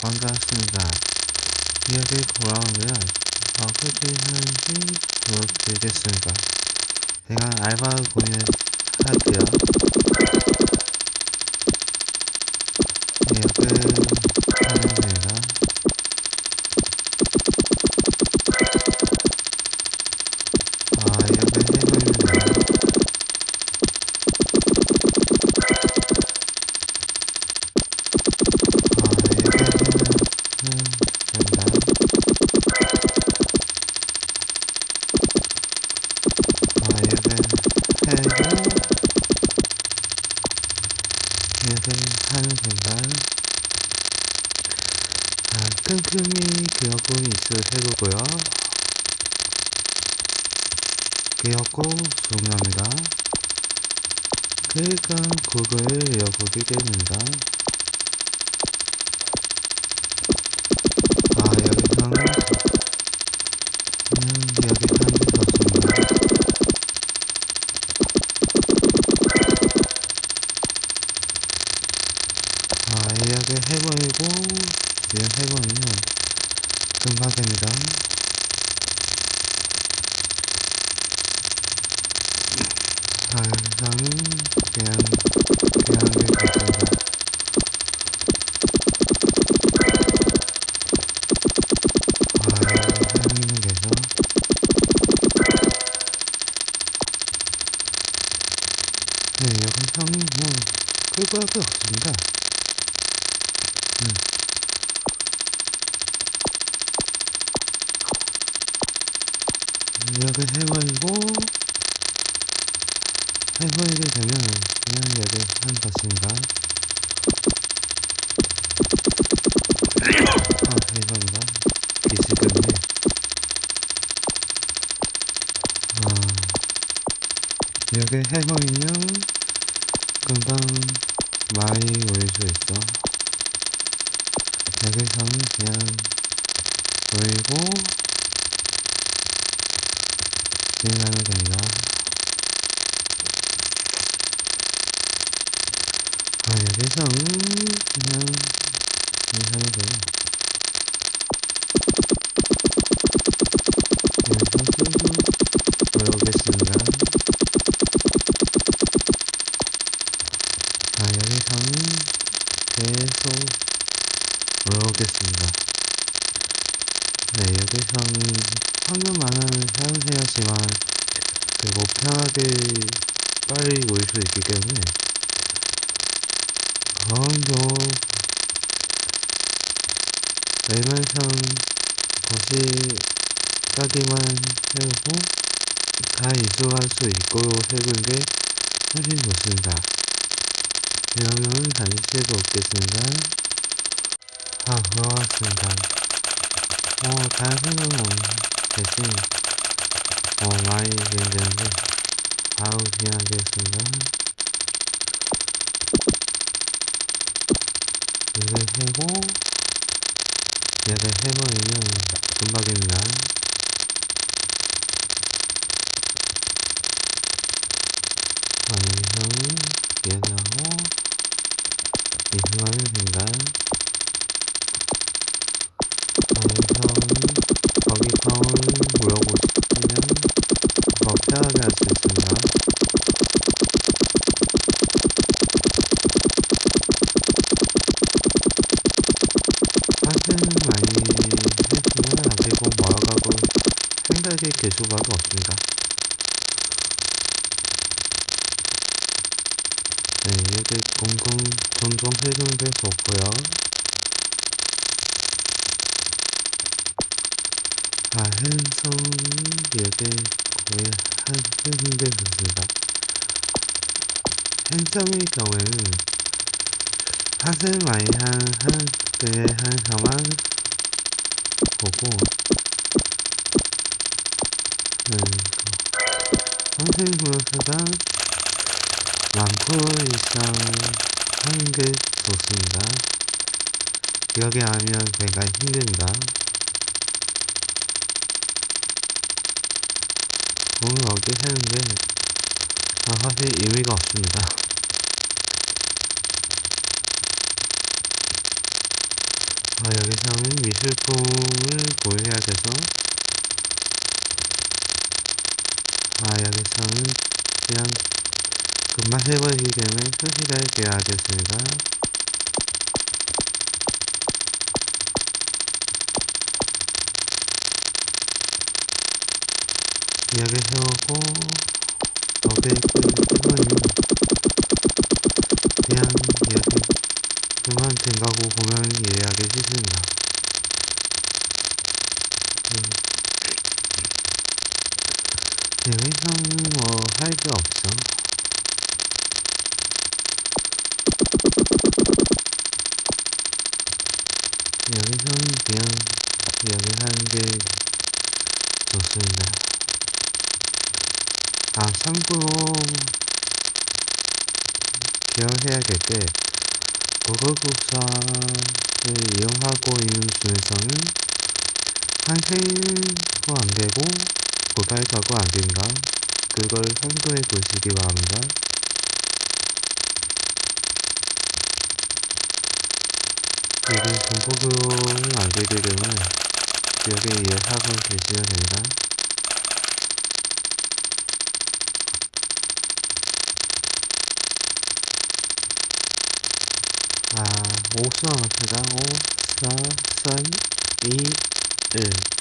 반갑습니다. 이야기 돌아오면 하는지 보여드리겠습니다. 제가 알바 고민을 할게요. 이야기 하면 아, 끈끈이 기억은 있을 해고고요. 기억고 중요합니다. 그러니까 그걸 이어보게 됩니다. 아, 여기서는 됩니다. 아, 여기서는 그냥, 그냥 하는 게 좋습니다. 아, 이야기 하는 게서 네, 여기서는 뭐, 끌고 할게 없습니다. 이야기 해버리고, 해버리게 되면 그냥 이야기 하는 것입니다. 아, 죄송합니다. 귀시 때문에. 아, 이야기 해버리면 금방 많이 올릴 수 있어. 여기서는 그냥 올리고, 진행하면 됩니다. 아, 여기서는 그냥 진행하면 돼요. 여기서 쭉 올라오겠습니다. 자, 여기서는 계속 올라오겠습니다. 네, 여기서는 황금 만화를 사용해야지만 그리고 편하게 빨리 올 수 있기 때문에 그럼요 웬만선 다시 까기만 해오고 다 이수할 수 있도록 해보는 게 훨씬 좋습니다. 그러면 다시 해보겠습니다. 아, 돌아왔습니다. 어, 다른 생각은 대신, 어, 많이 되는데, 바로 진행하겠습니다. 이를 해고, 얘를 해버리면 금방입니다. 될 수밖에 없습니다. 네, 이렇게 공공 해주는 수 없고요. 아, 행성 이렇게 거의 한 해주는 게 좋습니다. 행성의 경우에는 사실 많이 한, 한, 그의 한성만 보고, 음, 선생님 분석가 만프 이상 하는 게 좋습니다. 기억이 아니면 굉장히 힘듭니다. 오늘 어디 게 아, 사실 의미가 없습니다. 아, 여기서는 미술품을 보유해야 돼서 아, 여기서는 그냥 금방 해버리기 때문에 표시를 해야 하겠습니다. 이야기 세우고 어베이크 때문에 그냥 이야기 그만 된 거고 보면 이해하기 쉽습니다. 여기서는 뭐할 게 없죠. 여기서는 그냥 이야기하는 게 좋습니다. 아, 참고로 기억해야 될 게 고급국사를 이용하고 있는 중에서는 한생도 안 되고 고달사고 안 됩니다. 그걸 참고해 보시기 바랍니다. 이게 중고급은 안 되기 때문에 기억에 이해하고 계시면 됩니다. 아, 5수 남았습니다. 5, 4, 3, 2, 1.